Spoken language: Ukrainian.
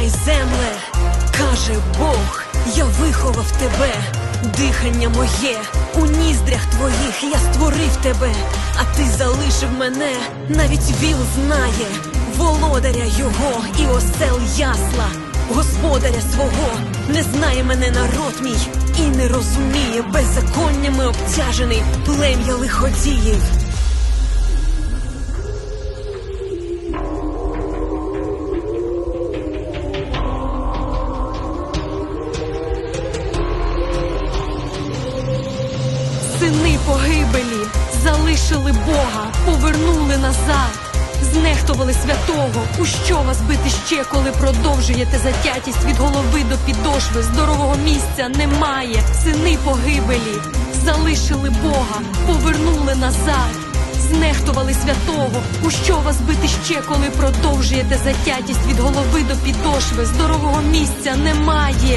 й земле, каже Бог, я виховав тебе, дихання моє, у ніздрях твоїх я створив тебе, а ти залишив мене, навіть віл знає, володаря його і осел ясла, господаря свого, не знає мене народ мій. І не розуміє, беззаконнями обтяжений плем'я лиходіїв. Сини погибелі залишили Бога, повернули назад, знехтували святого. У що вас бити ще, коли продовжуєте затятість від голови до підошви? Здорового місця немає. Сини погибелі залишили Бога, повернули назад. Знехтували святого, у що вас бити ще, коли продовжуєте затятість від голови до підошви? Здорового місця немає.